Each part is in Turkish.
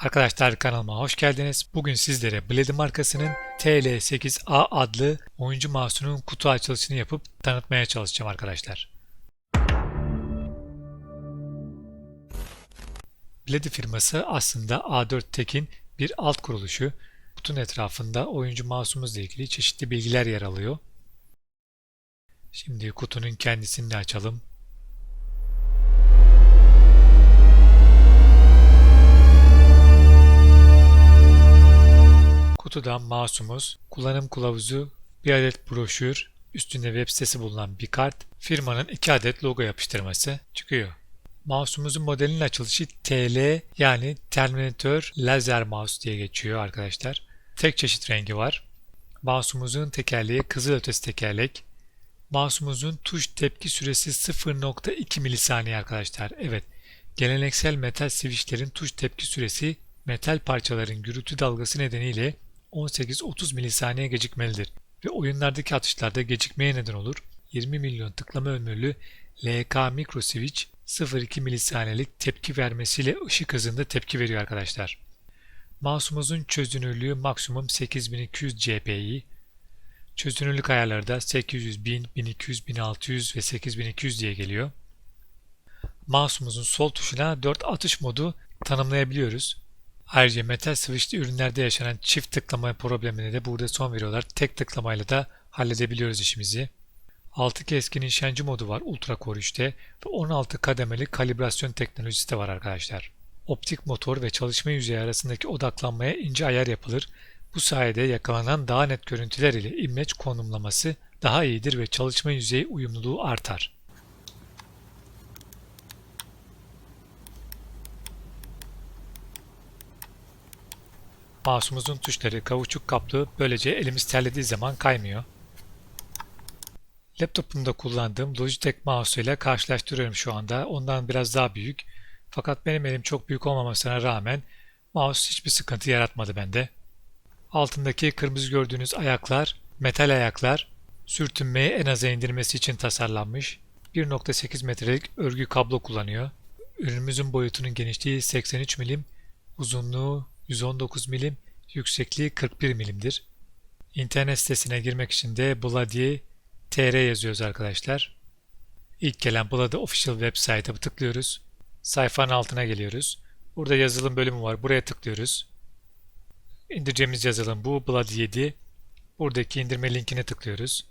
Arkadaşlar kanalıma hoş geldiniz. Bugün sizlere Blade markasının TL8A adlı oyuncu mouse'unun kutu açılışını yapıp tanıtmaya çalışacağım arkadaşlar. Blade firması aslında A4 Tech'in bir alt kuruluşu. Kutunun etrafında oyuncu mouse'umuzla ilgili çeşitli bilgiler yer alıyor. Şimdi kutunun kendisini açalım. Kutuda mouse'umuz, kullanım kılavuzu, bir adet broşür, üstünde web sitesi bulunan bir kart, firmanın iki adet logo yapıştırması çıkıyor. Mouse'umuzun modelinin açılışı TL yani Terminator Laser Mouse diye geçiyor arkadaşlar. Tek çeşit rengi var. Mouse'umuzun tekerleği kızılötesi tekerlek. Mouse'umuzun tuş tepki süresi 0.2 milisaniye arkadaşlar. Evet, geleneksel metal switchlerin tuş tepki süresi metal parçaların gürültü dalgası nedeniyle 18-30 milisaniye gecikmelidir ve oyunlardaki atışlarda gecikmeye neden olur. 20 milyon tıklama ömürlü LK Micro Switch 0.2 milisaniyelik tepki vermesiyle ışık hızında tepki veriyor arkadaşlar. Mouse'umuzun çözünürlüğü maksimum 8200 dpi. Çözünürlük ayarları da 800, 1000, 1200, 1600 ve 8200 diye geliyor. Mouse'umuzun sol tuşuna 4 atış modu tanımlayabiliyoruz. Ayrıca metal switchli ürünlerde yaşanan çift tıklama problemine de burada son veriyorlar. Tek tıklamayla da halledebiliyoruz işimizi. 6 keskin nişancı modu var Ultra Core 3'te ve 16 kademeli kalibrasyon teknolojisi de var arkadaşlar. Optik motor ve çalışma yüzeyi arasındaki odaklanmaya ince ayar yapılır. Bu sayede yakalanan daha net görüntüler ile imleç konumlaması daha iyidir ve çalışma yüzeyi uyumluluğu artar. Mouse'umuzun tuşları kavuçuk kaplı böylece elimiz terlediği zaman kaymıyor. Laptopumda kullandığım Logitech mouse ile karşılaştırıyorum şu anda. Ondan biraz daha büyük. Fakat benim elim çok büyük olmamasına rağmen mouse hiçbir sıkıntı yaratmadı bende. Altındaki kırmızı gördüğünüz ayaklar, metal ayaklar, sürtünmeyi en aza indirmesi için tasarlanmış. 1.8 metrelik örgü kablo kullanıyor. Ürünümüzün boyutunun genişliği 83 milim, uzunluğu 119 milim, yüksekliği 41 milimdir. İnternet sitesine girmek için de Bloody TR yazıyoruz arkadaşlar. İlk gelen Bloody Official web site'a tıklıyoruz. Sayfanın altına geliyoruz. Burada yazılım bölümü var. Buraya tıklıyoruz. İndireceğimiz yazılım bu. Bloody 7. Buradaki indirme linkine tıklıyoruz.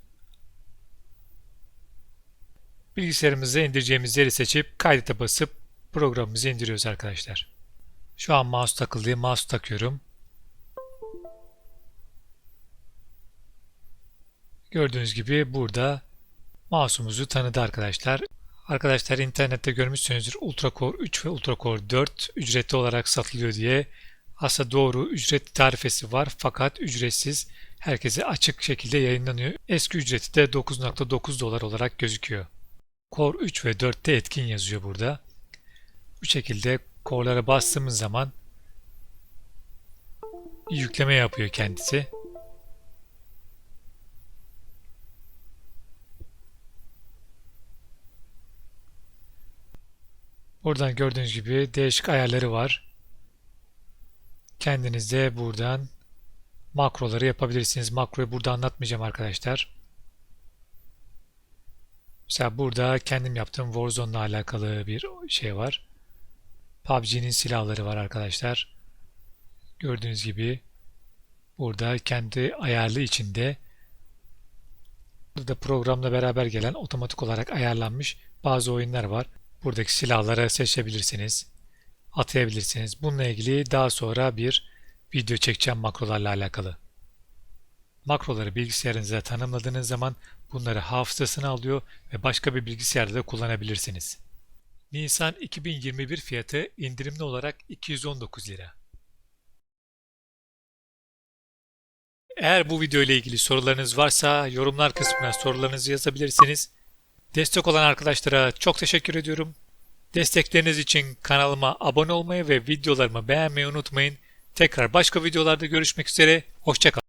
Bilgisayarımıza indireceğimiz yeri seçip kaydete basıp programımızı indiriyoruz arkadaşlar. Şu an mouse takıldı. Mouse takıyorum. Gördüğünüz gibi burada mouse'umuzu tanıdı arkadaşlar. Arkadaşlar internette görmüşsünüzdür Ultra Core 3 ve Ultra Core 4 ücretli olarak satılıyor diye. Aslında doğru ücret tarifesi var fakat ücretsiz herkese açık şekilde yayınlanıyor. Eski ücreti de 9.9 dolar olarak gözüküyor. Core 3 ve 4'te etkin yazıyor burada. Bu şekilde core'lara bastığımız zaman yükleme yapıyor kendisi. Buradan gördüğünüz gibi değişik ayarları var. Kendiniz de buradan makroları yapabilirsiniz. Makroyu burada anlatmayacağım arkadaşlar. Mesela burada kendim yaptığım Warzone ile alakalı bir şey var. PUBG'nin silahları var arkadaşlar. Gördüğünüz gibi burada kendi ayarlı içinde burada programla beraber gelen otomatik olarak ayarlanmış bazı oyunlar var. Buradaki silahları seçebilirsiniz. Atayabilirsiniz. Bununla ilgili daha sonra bir video çekeceğim makrolarla alakalı. Makroları bilgisayarınıza tanımladığınız zaman bunları hafızasına alıyor ve başka bir bilgisayarda da kullanabilirsiniz. Nisan 2021 fiyatı indirimli olarak 219 lira. Eğer bu video ile ilgili sorularınız varsa yorumlar kısmına sorularınızı yazabilirsiniz. Destek olan arkadaşlara çok teşekkür ediyorum. Destekleriniz için kanalıma abone olmayı ve videolarımı beğenmeyi unutmayın. Tekrar başka videolarda görüşmek üzere. Hoşçakalın.